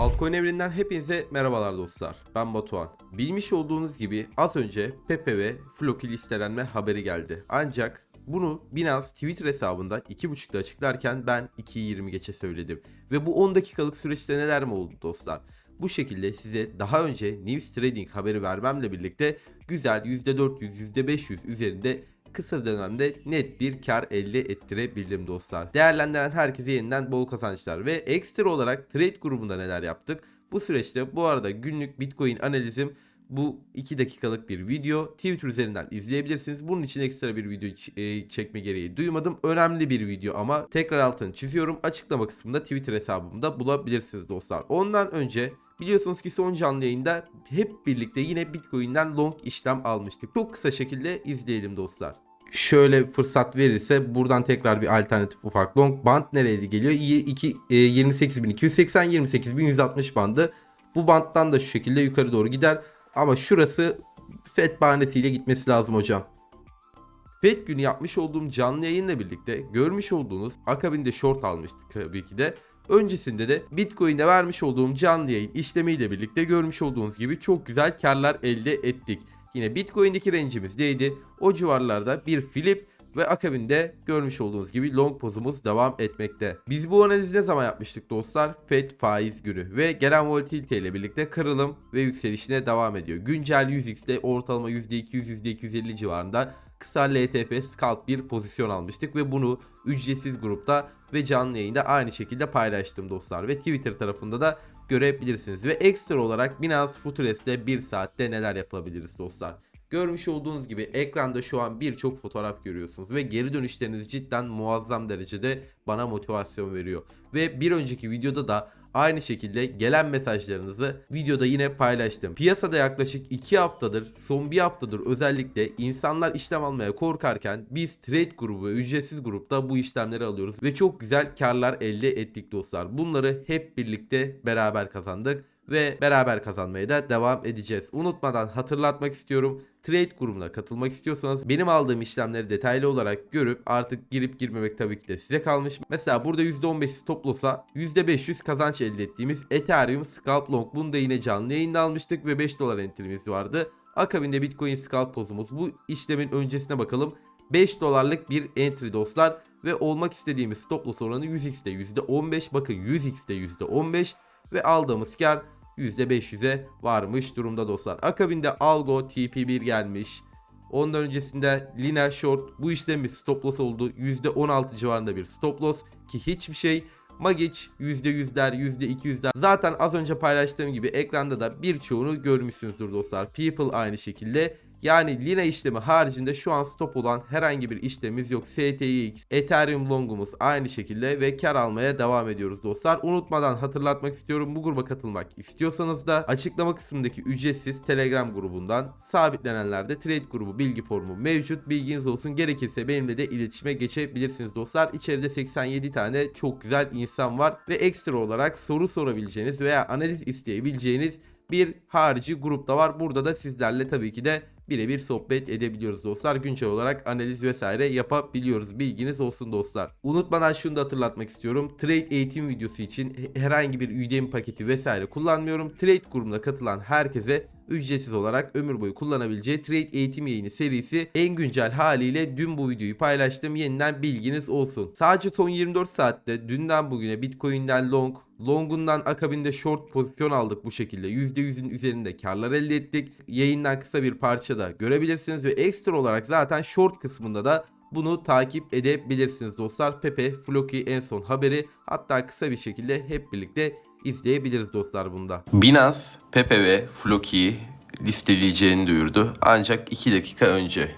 Altcoin evreninden hepinize merhabalar dostlar. Ben Batuhan. Bilmiş olduğunuz gibi az önce Pepe ve Floki listelenme haberi geldi. Ancak bunu Binance Twitter hesabında 2.5'da açıklarken ben 2.20 geçe söyledim. Ve bu 10 dakikalık süreçte neler mi oldu dostlar? Bu şekilde size daha önce News Trading haberi vermemle birlikte güzel %400, %500 üzerinde kısa dönemde net bir kar elde ettirebildim dostlar. Değerlendiren herkese yeniden bol kazançlar ve ekstra olarak trade grubunda neler yaptık? Bu süreçte bu arada günlük Bitcoin analizim bu 2 dakikalık bir video Twitter üzerinden izleyebilirsiniz. Bunun için ekstra bir video e, çekme gereği duymadım. Önemli bir video ama tekrar altını çiziyorum. Açıklama kısmında Twitter hesabımda bulabilirsiniz dostlar. Ondan önce Biliyorsunuz ki son canlı yayında hep birlikte yine Bitcoin'den long işlem almıştık. Çok kısa şekilde izleyelim dostlar. Şöyle fırsat verirse buradan tekrar bir alternatif ufak long band nereydi geliyor? Y- iki- e, 28.280 28.160 bandı. Bu banttan da şu şekilde yukarı doğru gider. Ama şurası FED bahanesiyle gitmesi lazım hocam. FED günü yapmış olduğum canlı yayınla birlikte görmüş olduğunuz akabinde short almıştık tabii ki de. Öncesinde de Bitcoin'de vermiş olduğum canlı yayın işlemiyle birlikte görmüş olduğunuz gibi çok güzel karlar elde ettik. Yine Bitcoin'deki range'imiz neydi? O civarlarda bir flip ve akabinde görmüş olduğunuz gibi long pozumuz devam etmekte. Biz bu analizi ne zaman yapmıştık dostlar? FED faiz günü ve gelen volatilite ile birlikte kırılım ve yükselişine devam ediyor. Güncel 100x'de ortalama %200 %250 civarında kısa LTF scalp bir pozisyon almıştık ve bunu ücretsiz grupta ve canlı yayında aynı şekilde paylaştım dostlar ve Twitter tarafında da görebilirsiniz ve ekstra olarak Binance Futures'te 1 saatte neler yapabiliriz dostlar. Görmüş olduğunuz gibi ekranda şu an birçok fotoğraf görüyorsunuz ve geri dönüşleriniz cidden muazzam derecede bana motivasyon veriyor. Ve bir önceki videoda da aynı şekilde gelen mesajlarınızı videoda yine paylaştım. Piyasada yaklaşık 2 haftadır, son bir haftadır özellikle insanlar işlem almaya korkarken biz trade grubu ve ücretsiz grupta bu işlemleri alıyoruz ve çok güzel karlar elde ettik dostlar. Bunları hep birlikte beraber kazandık ve beraber kazanmaya da devam edeceğiz. Unutmadan hatırlatmak istiyorum. Trade grubuna katılmak istiyorsanız benim aldığım işlemleri detaylı olarak görüp artık girip girmemek tabii ki de size kalmış. Mesela burada %15 stop loss'a %500 kazanç elde ettiğimiz Ethereum Scalp Long. Bunu da yine canlı yayında almıştık ve 5 dolar entrimiz vardı. Akabinde Bitcoin Scalp pozumuz. Bu işlemin öncesine bakalım. 5 dolarlık bir entry dostlar ve olmak istediğimiz stop loss oranı 100x'te %15 bakın 100x'te %15 ve aldığımız kar %500'e varmış durumda dostlar. Akabinde Algo TP1 gelmiş. Ondan öncesinde Lina Short bu işlemi stop loss oldu. %16 civarında bir stop loss ki hiçbir şey. Magic %100'ler %200'ler zaten az önce paylaştığım gibi ekranda da birçoğunu görmüşsünüzdür dostlar. People aynı şekilde yani Lina işlemi haricinde şu an stop olan herhangi bir işlemimiz yok. STX, Ethereum longumuz aynı şekilde ve kar almaya devam ediyoruz dostlar. Unutmadan hatırlatmak istiyorum bu gruba katılmak istiyorsanız da açıklama kısmındaki ücretsiz Telegram grubundan sabitlenenlerde trade grubu bilgi formu mevcut. Bilginiz olsun gerekirse benimle de iletişime geçebilirsiniz dostlar. İçeride 87 tane çok güzel insan var ve ekstra olarak soru sorabileceğiniz veya analiz isteyebileceğiniz bir harici grupta var. Burada da sizlerle tabii ki de birebir sohbet edebiliyoruz dostlar. Güncel olarak analiz vesaire yapabiliyoruz. Bilginiz olsun dostlar. Unutmadan şunu da hatırlatmak istiyorum. Trade eğitim videosu için herhangi bir Udemy paketi vesaire kullanmıyorum. Trade grubuna katılan herkese ücretsiz olarak ömür boyu kullanabileceği Trade eğitim yayını serisi en güncel haliyle dün bu videoyu paylaştım. Yeniden bilginiz olsun. Sadece son 24 saatte dünden bugüne Bitcoin'den long, longundan akabinde short pozisyon aldık bu şekilde. %100'ün üzerinde karlar elde ettik. Yayından kısa bir parça da görebilirsiniz ve ekstra olarak zaten short kısmında da bunu takip edebilirsiniz dostlar. Pepe, Floki en son haberi hatta kısa bir şekilde hep birlikte izleyebiliriz dostlar bunda. Binance, Pepe ve Floki'yi listeleyeceğini duyurdu. Ancak 2 dakika önce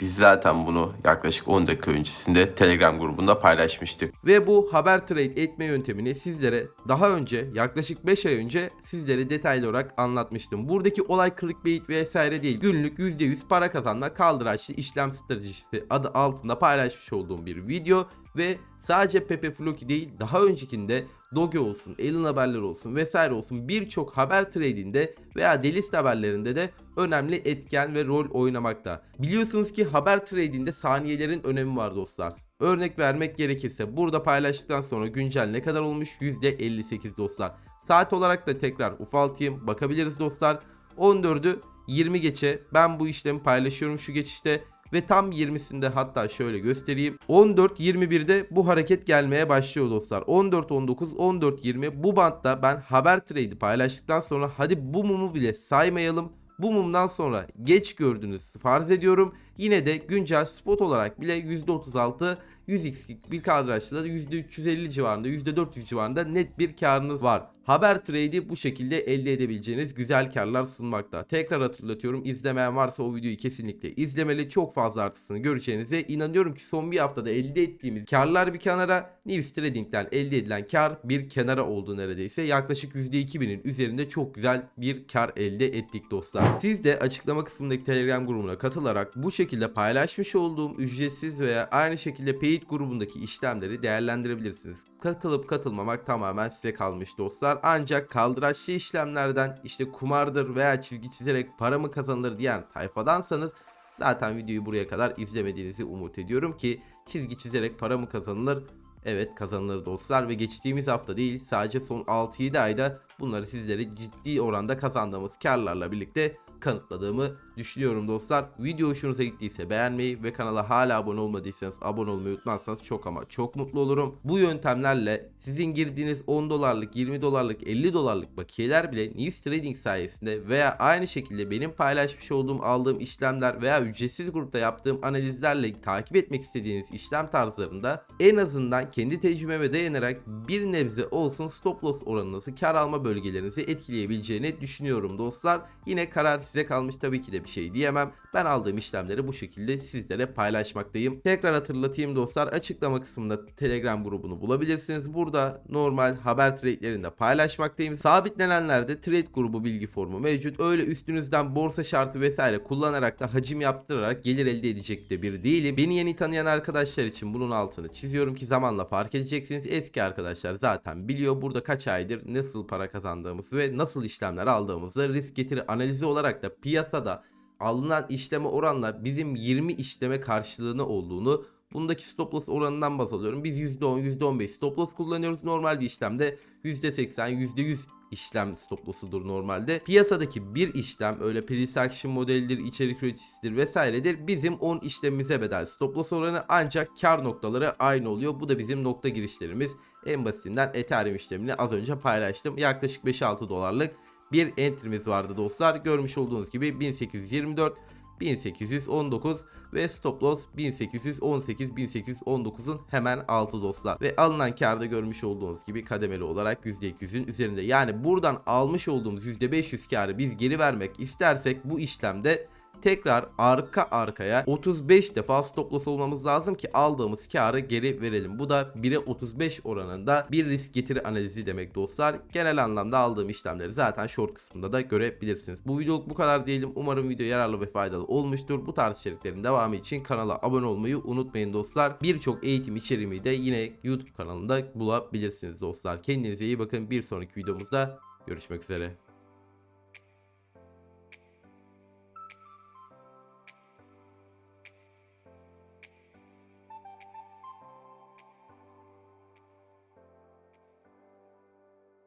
biz zaten bunu yaklaşık 10 dakika öncesinde Telegram grubunda paylaşmıştık. Ve bu haber trade etme yöntemini sizlere daha önce yaklaşık 5 ay önce sizlere detaylı olarak anlatmıştım. Buradaki olay clickbait vesaire değil. Günlük %100 para kazanma kaldıraçlı işlem stratejisi adı altında paylaşmış olduğum bir video ve sadece Pepe Floki değil daha öncekinde Doge olsun, Elin haberleri olsun vesaire olsun birçok haber trade'inde veya delist haberlerinde de önemli etken ve rol oynamakta. Biliyorsunuz ki haber trade'inde saniyelerin önemi var dostlar. Örnek vermek gerekirse burada paylaştıktan sonra güncel ne kadar olmuş? %58 dostlar. Saat olarak da tekrar ufaltayım. Bakabiliriz dostlar. 14'ü 20 geçe ben bu işlemi paylaşıyorum şu geçişte ve tam 20'sinde hatta şöyle göstereyim. 14.21'de bu hareket gelmeye başlıyor dostlar. 14.19, 14.20 bu bantta ben haber trade'i paylaştıktan sonra hadi bu mumu bile saymayalım. Bu mumdan sonra geç gördünüz farz ediyorum. Yine de güncel spot olarak bile %36 100x'lik bir kadrajla da %350 civarında %400 civarında net bir karınız var. Haber trade'i bu şekilde elde edebileceğiniz güzel karlar sunmakta. Tekrar hatırlatıyorum izlemeyen varsa o videoyu kesinlikle izlemeli. Çok fazla artısını göreceğinize inanıyorum ki son bir haftada elde ettiğimiz karlar bir kenara News Trading'den elde edilen kar bir kenara oldu neredeyse. Yaklaşık %2000'in üzerinde çok güzel bir kar elde ettik dostlar. Siz de açıklama kısmındaki Telegram grubuna katılarak bu şekilde paylaşmış olduğum ücretsiz veya aynı şekilde paid grubundaki işlemleri değerlendirebilirsiniz. Katılıp katılmamak tamamen size kalmış dostlar. Ancak kaldıraçlı işlemlerden işte kumardır veya çizgi çizerek para mı kazanılır diyen tayfadansanız zaten videoyu buraya kadar izlemediğinizi umut ediyorum ki çizgi çizerek para mı kazanılır? Evet kazanılır dostlar ve geçtiğimiz hafta değil sadece son 6-7 ayda bunları sizlere ciddi oranda kazandığımız karlarla birlikte kanıtladığımı düşünüyorum dostlar. Video hoşunuza gittiyse beğenmeyi ve kanala hala abone olmadıysanız abone olmayı unutmazsanız çok ama çok mutlu olurum. Bu yöntemlerle sizin girdiğiniz 10 dolarlık, 20 dolarlık, 50 dolarlık bakiyeler bile News Trading sayesinde veya aynı şekilde benim paylaşmış olduğum aldığım işlemler veya ücretsiz grupta yaptığım analizlerle takip etmek istediğiniz işlem tarzlarında en azından kendi tecrübeme dayanarak bir nebze olsun stop loss oranınızı kar alma bölgelerinizi etkileyebileceğini düşünüyorum dostlar. Yine karar size kalmış tabii ki de bir şey diyemem. Ben aldığım işlemleri bu şekilde sizlere paylaşmaktayım. Tekrar hatırlatayım dostlar açıklama kısmında Telegram grubunu bulabilirsiniz. Burada normal haber trade'lerinde paylaşmaktayım. Sabitlenenlerde trade grubu bilgi formu mevcut. Öyle üstünüzden borsa şartı vesaire kullanarak da hacim yaptırarak gelir elde edecek de bir değilim. Beni yeni tanıyan arkadaşlar için bunun altını çiziyorum ki zamanla fark edeceksiniz. Eski arkadaşlar zaten biliyor burada kaç aydır nasıl para kazandığımızı ve nasıl işlemler aldığımızı risk getiri analizi olarak da piyasada alınan işleme oranla bizim 20 işleme karşılığını olduğunu bundaki stop loss oranından baz. Biz %10 %15 stop loss kullanıyoruz. Normal bir işlemde %80 %100 işlem stop loss'udur normalde. Piyasadaki bir işlem öyle price action modelidir, içerik üreticisidir vesairedir. Bizim 10 işlemimize bedel stop loss oranı ancak kar noktaları aynı oluyor. Bu da bizim nokta girişlerimiz. En basitinden Ethereum işlemini az önce paylaştım. Yaklaşık 5-6 dolarlık bir entry'miz vardı dostlar. Görmüş olduğunuz gibi 1824 1819 ve stop loss 1818 1819'un hemen altı dostlar. Ve alınan karda görmüş olduğunuz gibi kademeli olarak %200'ün üzerinde. Yani buradan almış olduğumuz %500 karı biz geri vermek istersek bu işlemde tekrar arka arkaya 35 defa stop loss olmamız lazım ki aldığımız karı geri verelim. Bu da 1'e 35 oranında bir risk getiri analizi demek dostlar. Genel anlamda aldığım işlemleri zaten short kısmında da görebilirsiniz. Bu videoluk bu kadar diyelim. Umarım video yararlı ve faydalı olmuştur. Bu tarz içeriklerin devamı için kanala abone olmayı unutmayın dostlar. Birçok eğitim içeriğimi de yine YouTube kanalında bulabilirsiniz dostlar. Kendinize iyi bakın. Bir sonraki videomuzda görüşmek üzere.